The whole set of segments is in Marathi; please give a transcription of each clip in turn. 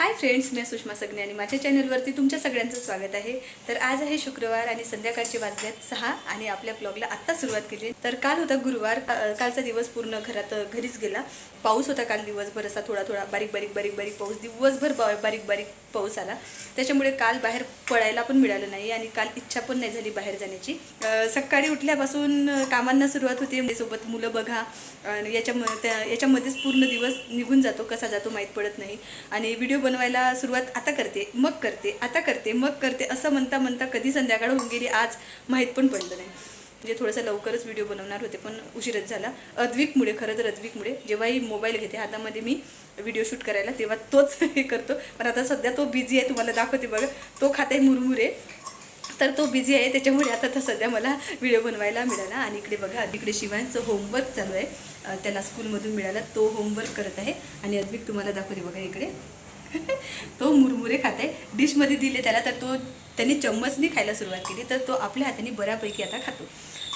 हाय फ्रेंड्स मी सुषमा सगने आणि माझ्या चॅनलवरती तुमच्या सगळ्यांचं स्वागत आहे. तर आज आहे शुक्रवार आणि संध्याकाळचे वाजल्यात सहा आणि आपल्या ब्लॉगला आत्ता सुरुवात केली तर काल होता गुरुवार का- कालचा दिवस पूर्ण घरात घरीच गेला. पाऊस होता काल दिवसभर असा थोडा थोडा बारीक बारीक बारीक बारीक पाऊस. दिवसभर बारीक बारीक पाऊस आला. त्याच्यामुळे काल बाहेर पडायला पण मिळालं नाही आणि काल इच्छा पण नाही झाली बाहेर जाण्याची. सकाळी उठल्यापासून कामांना सुरुवात होते. म्हणजे सोबत मुलं बघा. आणि याच्या त्या याच्यामध्येच पूर्ण दिवस निघून जातो. कसा जातो माहीत पडत नाही. आणि व्हिडिओ बनवायला सुरुवात आता करते मग करते आता करते मग करते असं म्हणता म्हणता कधी संध्याकाळ होऊन गेली आज माहीत पण पडलं नाही. म्हणजे थोडंसं लवकरच व्हिडिओ बनवणार होते पण उशीरच झाला. अद्विकमुळे खरं तर अद्विकमुळे जेव्हाही मोबाईल घेते हातामध्ये मी व्हिडिओ शूट करायला तेव्हा तोच हे करतो. पण आता सध्या तो बिझी आहे तुम्हाला दाखवते बघा. तो खाते मुरमुरे. तर तो बिझी आहे त्याच्यामुळे आता तर सध्या मला व्हिडिओ बनवायला मिळाला. आणि इकडे बघा इकडे शिवांचं होमवर्क चालू आहे. त्याला स्कूलमधून मिळाला. तो होमवर्क करत आहे. आणि अद्विक तुम्हाला दाखवते बघा इकडे. तो मुरमुरे खात. आहे डिशमध्ये दिले त्याला तर तो त्यांनी चम्मचनी खायला सुरुवात केली. तर तो आपल्या हाताने बऱ्यापैकी आता खातो.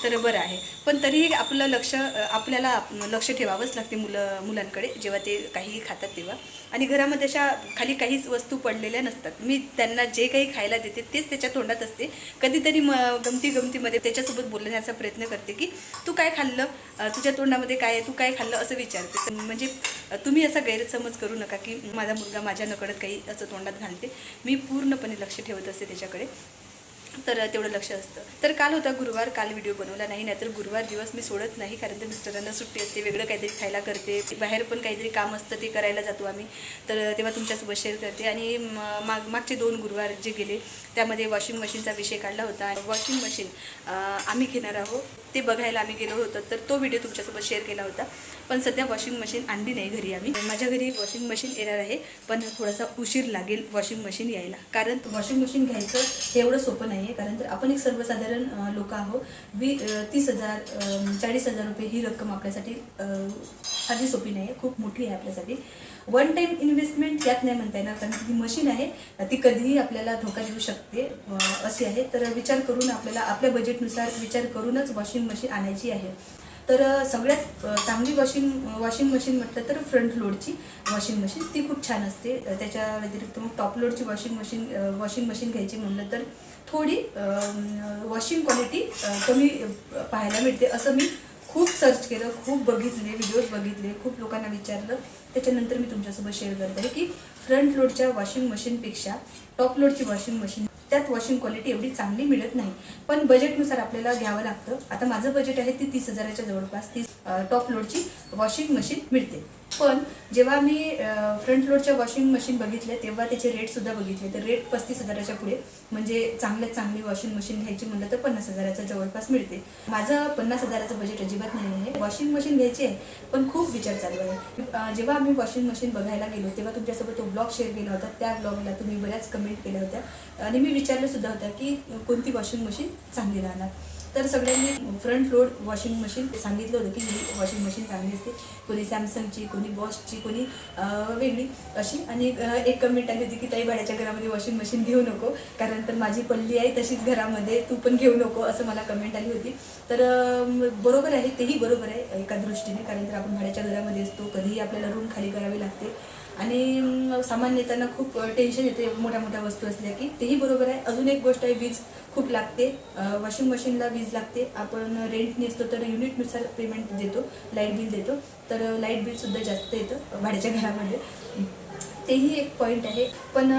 तर बरं आहे. पण तरीही आपलं लक्ष आपल्याला लक्ष ठेवावंच लागते मुलं मुलांकडे जेव्हा ते काही खातात तेव्हा. आणि घरामध्ये अशा खाली काहीच वस्तू पडलेल्या नसतात. मी त्यांना जे काही खायला देते तेच त्याच्या तोंडात असते. कधीतरी म गमती गमतीमध्ये त्याच्यासोबत बोलण्याचा प्रयत्न करते की तू काय खाल्लं? तुझ्या तोंडामध्ये काय तू काय खाल्लं? असं विचारते. म्हणजे तुम्ही असा गैरसमज करू नका की माझा मुलगा माझ्या नकडत काही असं तोंडात घालते. मी पूर्णपणे लक्ष ठेवत असते त्याच्याकडे. तर तेवढं लक्ष असतं. तर काल होता गुरुवार काल व्हिडिओ बनवला नाही नाहीतर गुरुवार दिवस मी सोडत नाही कारण ते मिस्टरांना सुट्टी असते वेगळं काहीतरी खायला करते बाहेर पण काहीतरी काम असतं ते करायला जातो आम्ही. तर तेव्हा तुमच्यासोबत शेअर करते. आणि म- माग मागचे दोन गुरुवार जे गेले त्यामध्ये वॉशिंग मशीनचा विषय काढला होता. वॉशिंग मशीन आम्ही घेणार आहोत ते बघायला आम्ही गेलो होतो तर तो व्हिडिओ तुमच्यासोबत शेअर केला होता. पण सध्या वॉशिंग मशीन आणली नाही घरी आम्ही. माझ्या घरी वॉशिंग मशीन येणार आहे पण थोडासा उशीर लागेल वॉशिंग मशीन यायला. कारण वॉशिंग मशीन घ्यायचं एवढं सोपं नाही. आहे. कारण तर आपण एक सर्वसाधारण लोक आहोत वी तीस हजार चाळीस हजार रुपये ही रक्कम आपल्यासाठी अ, साधी सोपी नाही आहे. खूप मोठी आहे आपल्यासाठी. वन टाईम इन्व्हेस्टमेंट यात नाही म्हणता येणार. कारण ती मशीन आहे. ती कधीही आपल्याला धोका देऊ शकते अशी आहे. तर विचार करून आपल्याला आपल्या बजेटनुसार विचार करूनच वॉशिंग मशीन आणायची आहे. तर सगळ्यात चांगली वॉशिंग वॉशिंग मशीन म्हटलं तर फ्रंट लोडची वॉशिंग मशीन ती खूप छान असते. त्याच्या व्यतिरिक्त मग टॉप लोडची वॉशिंग मशीन वॉशिंग मशीन घ्यायची म्हणलं तर थोडी वॉशिंग क्वालिटी कमी पाहायला मिळते. असं मी खूप सर्च केलं खूप बघितले व्हिडिओज बघितले खूप लोकांना विचारलं. त्याच्यानंतर मी तुमच्यासोबत शेअर करत आहे की फ्रंट लोडच्या वॉशिंग मशीनपेक्षा टॉप लोडची वॉशिंग मशीन त्यात वॉशिंग क्वालिटी एवढी चांगली मिळत नाही. पण बजेटनुसार आपल्याला घ्यावं लागतं. आता माझं बजेट आहे ती तीस हजाराच्या जवळपास तीस टॉप लोडची वॉशिंग मशीन मिळते. पण जेव्हा मी फ्रंट लोडच्या वॉशिंग मशीन बघितल्या तेव्हा त्याचे रेटसुद्धा बघितले. तर रेट पस्तीस हजाराच्या पुढे म्हणजे चांगल्यात चांगली वॉशिंग मशीन घ्यायची म्हणलं तर पन्नास हजाराचं जवळपास मिळते. माझं पन्नास हजाराचं बजेट अजिबात नाही आहे. वॉशिंग मशीन घ्यायची आहे पण खूप विचार चालू आहे. जेव्हा आम्ही वॉशिंग मशीन बघायला गेलो तेव्हा तुमच्यासोबत तो ब्लॉग शेअर केला होता. त्या ब्लॉगला तुम्ही बऱ्याच कमेंट केल्या होत्या. आणि मी विचारलं सुद्धा होतं की कोणती वॉशिंग मशीन चांगली राहणार? तर सगळ्यांनी फ्रंट लोड वॉशिंग मशीन सांगितलं होतं की ही वॉशिंग मशीन चांगली असते. कोणी सॅमसंगची कोणी बॉसची कोणी वेगळी अशी. आणि एक कमेंट आली होती की ताई भाड्याच्या घरामध्ये वॉशिंग मशीन घेऊ नको कारण तर माझी पल्ली आहे तशीच घरामध्ये तू पण घेऊ नको असं मला कमेंट आली होती. तर बरोबर आहे तेही बरोबर आहे एका दृष्टीने कारण तर आपण भाड्याच्या घरामध्ये असतो कधीही आपल्याला रूम खाली करावी लागते. आणि सामान्यतांना खूप टेन्शन येते मोठ्या मोठ्या वस्तू असल्या की. तेही बरोबर आहे. अजून एक गोष्ट आहे वीज खूप लागते. वॉशिंग मशीनला वीज लागते. आपण रेंटने असतो तर युनिटनुसार पेमेंट देतो लाइट बिल देतो. तर लाइट बिलसुद्धा जास्त येतं भाड्याच्या घरामध्ये. तेही एक पॉईंट आहे. पण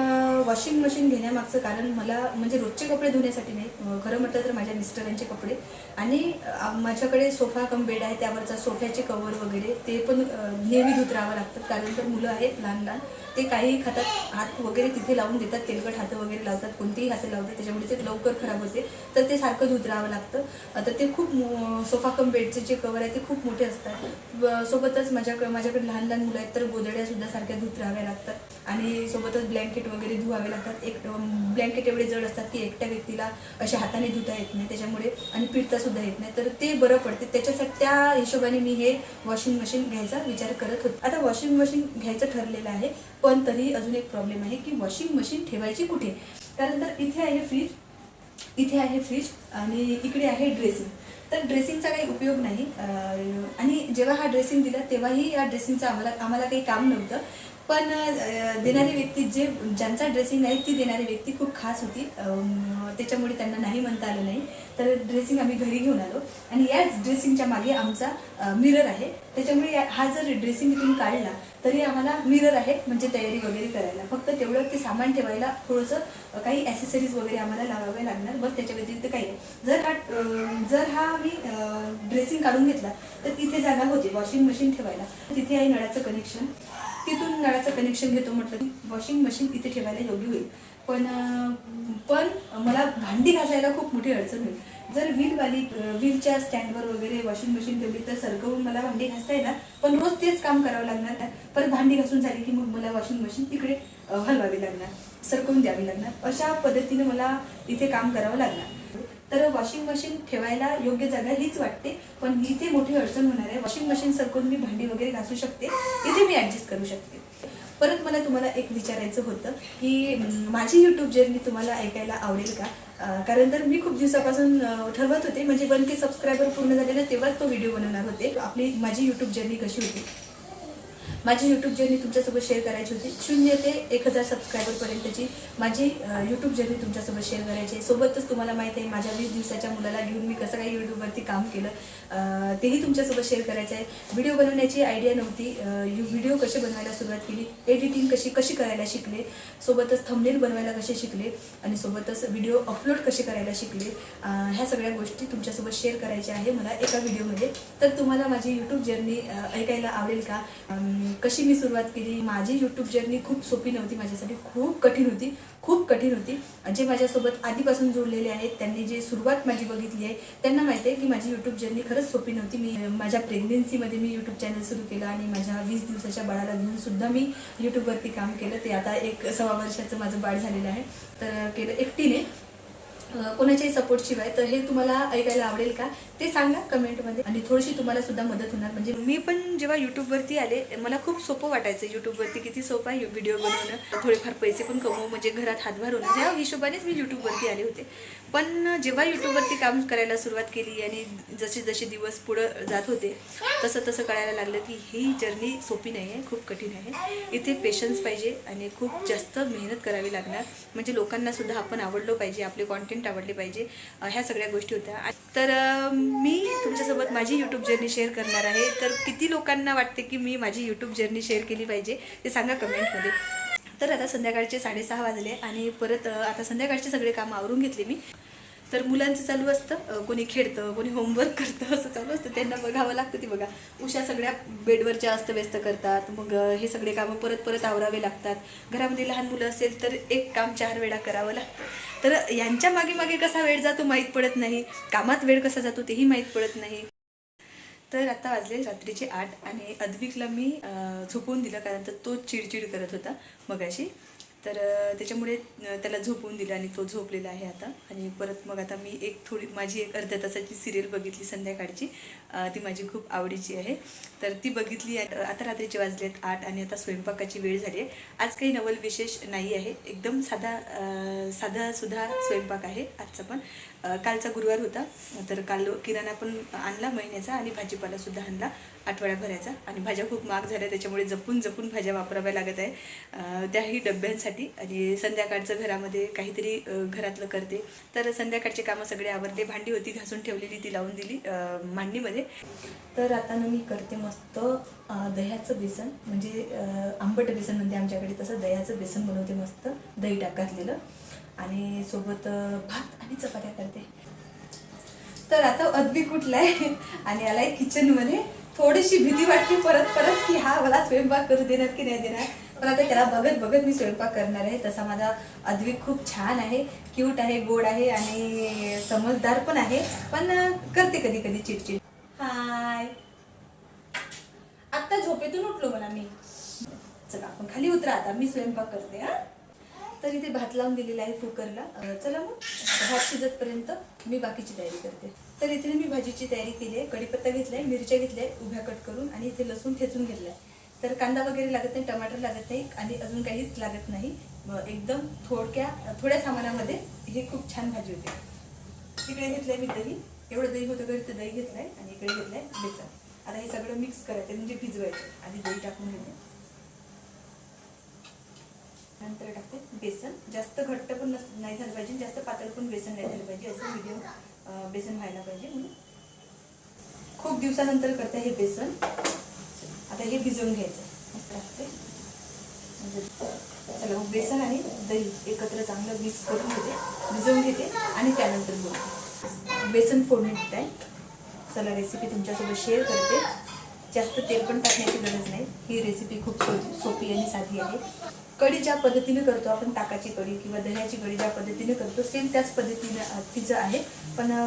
वॉशिंग मशीन घेण्यामागचं कारण मला म्हणजे रोजचे कपडे धुण्यासाठी नाही खरं म्हटलं तर माझ्या मिस्टरांचे कपडे. आणि माझ्याकडे सोफा कम बेड आहे त्यावरचा सोफ्याचे कवर वगैरे ते पण नेहमी धुत राहावं लागतं. कारण तर मुलं आहेत लहान लहान. ते काही खातात हात वगैरे तिथे लावून देतात तेलकट हातं वगैरे लावतात कोणतेही हातं लावतात त्याच्यामुळे ते लवकर खराब होते. तर ते सारखं धुत राहावं लागतं. तर ते खूप मो- सोफा कम बेडचे जे कवर आहे ते खूप मोठे असतात. सोबतच माझ्याकडे माझ्याकडे लहान लहान मुलं आहेत तर गोदड्यासुद्धा सारख्या धुत राहाव्या लागतात. आणि सोबतच ब्लँकेट वगैरे धुवावे लागतात. एक ब्लँकेट एवढे जड असतात की एकट्या व्यक्तीला अशा हाताने धुता येत नाही त्याच्यामुळे आणि पिळता सुद्धा येत नाही. तर ते बरं पडते. त्याच्यासाठी त्या हिशोबाने मी हे वॉशिंग मशीन घ्यायचा विचार करत होते. आता वॉशिंग मशीन घ्यायचं ठरलेलं आहे पण तरी अजून एक प्रॉब्लेम आहे की वॉशिंग मशीन ठेवायची कुठे? कारण तर इथे आहे फ्रीज इथे आहे फ्रीज आणि इकडे आहे ड्रेसिंग तर ड्रेसिंगचा काही उपयोग नाही. आणि जेव्हा हा ड्रेसिंग दिला तेव्हाही या ड्रेसिंगचं आम्हाला आम्हाला काही काम नव्हतं. पण देणारी व्यक्ती जे ज्यांचा ड्रेसिंग आहे ती देणारी व्यक्ती खूप खास होती. त्याच्यामुळे त्यांना नाही म्हणता आलं नाही. तर ड्रेसिंग आम्ही घरी घेऊन आलो. आणि याच ड्रेसिंगच्या मागे आमचा मिरर आहे. त्याच्यामुळे या- हा जर ड्रेसिंग तुम्ही काढला तरी आम्हाला मिरर आहे म्हणजे तयारी वगैरे करायला. फक्त तेवढं ते सामान ठेवायला थोडंसं काही ॲसेसरीज वगैरे आम्हाला लावावे लागणार. बस त्याच्या व्यतिरिक्त काही नाही. जर हा जर हा मी ड्रेसिंग काढून घेतला तर तिथे जागा होती. वॉशिंग मशीन ठेवायला. तिथे आहे नळाचं कनेक्शन तिथून नळाचं कनेक्शन घेतो म्हटलं की वॉशिंग मशीन इथे ठेवायला योग्य होईल. पण पण मला भांडी घासायला खूप मोठी अडचण होईल. जर व्हीलवाली व्हीलच्या स्टँडवर वगैरे वॉशिंग मशीन ठेवली तर सरकवून मला भांडी घासता येणार पण रोज तेच काम करावं लागणार ना. परत भांडी घासून झाली की मग मला वॉशिंग मशीन तिकडे हलवावी लागणार सरकवून द्यावी लागणार. अशा पद्धतीने मला इथे काम करावं लागणार. तर वॉशिंग मशीन ठेवायला योग्य जागा हीच वाटते. पण इथे मोठी अडचण होणार आहे. वॉशिंग मशीन सरकून मी भांडी वगैरे घासू शकते. इथे मी ॲडजस्ट करू शकते. परत मला तुम्हाला एक विचारायचं होतं की माझी यूट्यूब जर्नी तुम्हाला ऐकायला आवडेल का? कारण तर मी खूप दिवसापासून ठरवत होते. म्हणजे वन के सबस्क्रायबर पूर्ण झाले ना तेव्हाच तो व्हिडिओ बनवणार होते. आपली माझी यूट्यूब जर्नी कशी होती? माझी यूट्यूब जर्नी तुमच्यासोबत शेअर करायची होती. शून्य ते एक हजार सबस्क्रायबरपर्यंतची माझी यूट्यूब जर्नी तुमच्यासोबत शेअर करायची आहे. सोबतच तुम्हाला माहिती आहे माझ्या वीस दिवसाच्या मुलाला घेऊन मी कसं काही यूट्यूबवरती काम केलं तेही तुमच्यासोबत शेअर करायचं आहे. व्हिडिओ बनवण्याची आयडिया नव्हती. यू व्हिडिओ कसे बनवायला सुरुवात केली एडिटिंग कशी कशी करायला शिकले सोबतच थंबनेल बनवायला कसे शिकले आणि सोबतच व्हिडिओ अपलोड कसे करायला शिकले ह्या सगळ्या गोष्टी तुमच्यासोबत शेअर करायच्या आहे मला एका व्हिडिओमध्ये तर तुम्हाला माझी यूट्यूब जर्नी ऐकायला आवडेल का? कशी मी सुरुवात केली माझी यूट्यूब जर्नी खूप सोपी नव्हती माझ्यासाठी खूप कठीण होती खूप कठीण होती. जे माझ्यासोबत आधीपासून जोडलेले आहेत त्यांनी जे सुरुवात माझी बघितली आहे त्यांना माहिती आहे की माझी यूट्यूब जर्नी खरंच सोपी नव्हती. मी माझ्या प्रेग्नेन्सीमध्ये मी यूट्यूब चॅनल सुरू केलं आणि माझ्या वीस दिवसाच्या बाळाला घेऊन सुद्धा मी यूट्यूबवरती काम केलं. ते आता एक सव्वा वर्षाचं माझं बाळ झालेलं आहे. तर केलं एकटीने. कोणाच्याही सपोर्ट शिवाय तर हे तुम्हाला ऐकायला आवडेल का? ते सांगा कमेंटमध्ये आणि थोडीशी तुम्हाला सुद्धा मदत होणार. म्हणजे मी पण जेव्हा यूट्यूबवरती आले मला खूप सोपं वाटायचं यूट्यूबवरती किती सोपं आहे व्हिडिओ बनवणं. थोडेफार पैसे पण कमवू म्हणजे घरात हातभार होणं. या हिशोबानेच मी यूट्यूबवरती आले होते. पण जेव्हा यूट्यूबवरती काम करायला सुरुवात केली आणि जसे जसे दिवस पुढं जात होते तसं तसं कळायला लागलं की ही जर्नी सोपी नाही आहे खूप कठीण आहे. इथे पेशन्स पाहिजे आणि खूप जास्त मेहनत करावी लागणार. म्हणजे लोकांना सुद्धा आपण आवडलो पाहिजे आपले कॉन्टेंट आवडली पाहिजे ह्या सगळ्या गोष्टी होत्या. तर मी तुमच्यासोबत माझी यूट्यूब जर्नी शेअर करणार आहे. तर किती लोकांना वाटते की मी माझी यूट्यूब जर्नी शेअर केली पाहिजे ते सांगा कमेंटमध्ये. तर आता संध्याकाळचे साडेसहा वाजले आणि परत आता संध्याकाळचे सगळे कामं आवरून घेतले मी. तर मुलांचं चालू असतं कोणी खेळतं कोणी होमवर्क करतं असं चालू असतं. त्यांना बघावं लागतं ती बघा. उशा सगळ्या बेडवरच्या अस्तव्यस्त करतात मग हे सगळे कामं परत परत आवरावे लागतात. घरामध्ये लहान मुलं असेल तर एक काम चार वेळा करावं लागतं. तर यांच्या मागे मागे कसा वेळ जातो माहीत पडत नाही. कामात वेळ कसा जातो तेही माहीत पडत नाही. तर आता वाजले रात्रीचे आठ आणि अद्विकला मी झोपवून दिलं कारण तर तो चिडचिड करत होता. मगाशी तर त्याच्यामुळे त्याला झोपवून दिलं आणि तो झोपलेला आहे आता. आणि परत मग आता मी एक थोडी माझी एक अर्ध्या तासाची सिरियल बघितली संध्याकाळची. ती माझी खूप आवडीची आहे. तर ती बघितली आता रात्रीचे वाजलेत आठ आणि आता स्वयंपाकाची वेळ झाली आहे. आज काही नवल विशेष नाही आहे. एकदम साधा साधासुद्धा साधा सुद्धा स्वयंपाक आहे आजचा पण. कालचा गुरुवार होता. तर काल किराणा पण आणला महिन्याचा आणि भाजीपालासुद्धा आणला. आठवड्याभराचा आणि भाज्या खूप महाग झाल्या त्याच्यामुळे जपून जपून भाज्या वापराव्या लागत आहे. त्याही डब्यांसाठी आणि संध्याकाळचं घरामध्ये काहीतरी घरातलं करते. तर संध्याकाळचे कामं सगळे आवरले भांडी होती घासून ठेवलेली ती लावून दिली मांडणीमध्ये तर आता ना मी करते मस्त दह्याचं बेसन. म्हणजे आंबट बेसन म्हणते आमच्याकडे तसं दह्याचं बेसन बनवते मस्त. दही टाक घातलेलं आणि सोबत भात आणि चपात्या करते. तर आता अगदी कुठला आहे आणि आलाय किचनमध्ये थोडीशी भीती वाटते परत परत की हा मला स्वयंपाक करू देणार की नाही देणार. पण आता त्याला बघत बघत मी स्वयंपाक करणार आहे. तसा माझा अद्विक खूप छान आहे. क्यूट आहे गोड आहे आणि समजदार पण आहे. पण करते कधी कधी चिडचिड. हाय आत्ता झोपेतून उठलो म्हणा मी. चला आपण खाली उतरा आता. मी स्वयंपाक करते तर इथे भात लावून दिलेला आहे कुकरला. चला मग भात शिजतपर्यंत मी बाकीची तयारी करते. तर इथे मी भाजीची तयारी केली आहे कढीपत्ता घेतलाय मिरच्या घेतल्या उभ्या कट करून आणि इथे लसूण ठेचून घेतलाय. तर कांदा वगैरे लागत नाही टमाटर लागत नाही आणि अजून काहीच लागत नाही. एकदम थोडक्या थोड्या सामानामध्ये हे खूप छान भाजी होते. तिकडे घेतलंय मी दही. एवढं दही होतं घरी तर दही घेतलंय आणि इकडे घेतलंय बेसन. आता हे सगळं मिक्स करायचं म्हणजे भिजवायचं आणि दही टाकून घेते नंतर टाकते. बेसन. जास्त घट्ट पण नस नाही झालं पाहिजे. जास्त पातळ पण बेसन नाही झालं पाहिजे. असं मीडियम बेसन व्हायला पाहिजे म्हणून. खूप दिवसानंतर करते हे बेसन. आता हे भिजवून घ्यायचं. मस्त टाकते म्हणजे चला मग बेसन आणि दही एकत्र चांगलं मिक्स करून घेते. भिजवून घेते आणि त्यानंतर बोलते. बेसन फोडणी देत आहे चला रेसिपी तुमच्यासोबत शेअर करते. जास्त तेल पण टाकण्याची गरज नाही. ही रेसिपी खूप सोपी आणि साधी आहे. कढी ज्या पद्धतीने करतो आपण ताकाची कढी किंवा दह्याची कढी ज्या पद्धतीने करतो सेम त्याच पद्धतीने तिचं आहे. पण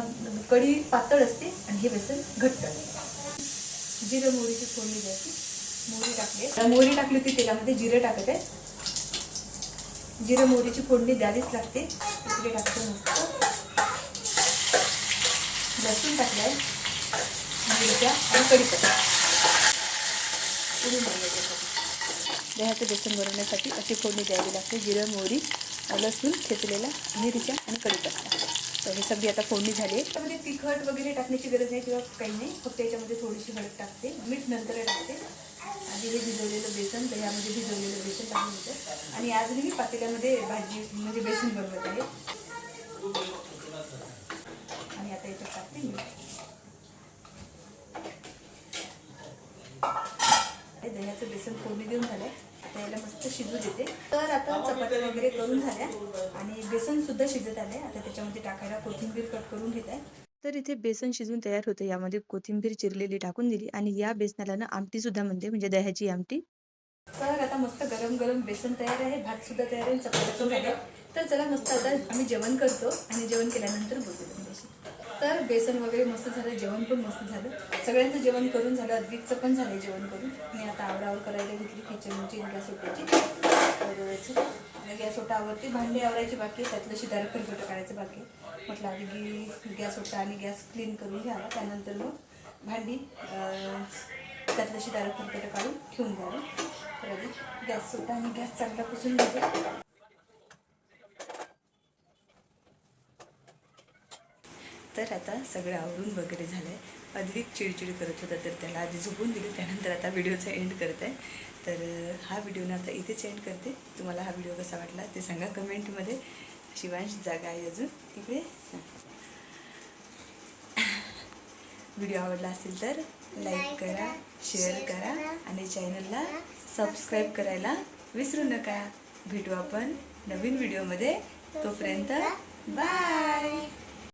कढी पातळ असते आणि हे बेसन घट्ट असते. जिरं मोहरीची फोडणी द्यायची. मोहरी टाकली मोहरी टाकली होती तेलामध्ये जिरं टाकत आहे. जिरं मोहरीची फोडणी द्यावीच लागते. तिकडे टाकते मस्त. लसूण टाकलं आहे. मिरच्या आणि कढीपत्ता. दह्याचं बेसन बनवण्यासाठी अशी फोडणी द्यावी लागते. जिरं मोहरी लसूण ठेचलेला मिरच्या आणि कढीपत्ता. तर हे सगळी आता फोडणी झाली आहे. त्यामध्ये तिखट वगैरे टाकण्याची गरज नाही किंवा काही नाही. फक्त याच्यामध्ये थोडीशी हळद टाकते. मीठ नंतर टाकते. आणि हे भिजवलेलं बेसन दह्यामध्ये भिजवलेलं बेसन टाकून होतं आणि आज मी पातेल्यामध्ये भाजी म्हणजे बेसन बनवत आहे आणि आता याच्यात टाकते मीठ हे दह्याचं बेसन फोडणी देऊन झालंय याला मस्त शिजू देते. तर आता चपात्या वगैरे करून झाल्या. आणि बेसन सुद्धा शिजत आलंय. आता त्याच्यामध्ये टाकायला कोथिंबीर कट करून घेत. आहे तर इथे बेसन शिजून तयार होते. यामध्ये कोथिंबीर चिरलेली टाकून दिली. आणि या बेसनाला ना आमटी सुद्धा म्हणते. म्हणजे दह्याची आमटी. तर आता मस्त गरम गरम बेसन तयार आहे. भात सुद्धा तयार आहे. चपात्या पण झाल्या. तर चला मस्त आता आम्ही जेवण करतो. आणि जेवण केल्यानंतर बोलतो तुमच्याशी. तर बेसन वगैरे मस्त झालं जेवण पण मस्त झालं. सगळ्यांचं जेवण करून झालं अद्विकचं पण झालं जेवण करून. मी आता आवरावर करायला घेतली किचनची गॅस ओट्याची. तर गॅस ओटावरती भांडी आवरायची बाकी त्यातलं शिदार खरबट काढायचं बाकी म्हटलं आधी गॅस ओटा आणि गॅस क्लीन करून घ्यावा त्यानंतर मग भांडी त्यातलं शिदार खरबट काढून ठेवून द्यावं तर आधी गॅस ओटा आणि गॅस चांगला पुसून घेते तर आता सगळं आवरून वगैरे झालं आहे अद्विक चिडचिड करत होता तर त्याला आधी झोपून दिलं त्यानंतर आता व्हिडिओचा एंड करत आहे तर हा व्हिडिओ ना आता इथेच एंड करते. तुम्हाला हा व्हिडिओ कसा वाटला ते सांगा कमेंटमध्ये. शिवांश जागा आहे अजून इकडे. व्हिडिओ आवडला असेल तर लाईक करा शेअर करा आणि चॅनलला सबस्क्राईब करायला विसरू नका. भेटू आपण नवीन व्हिडिओमध्ये. तोपर्यंत बाय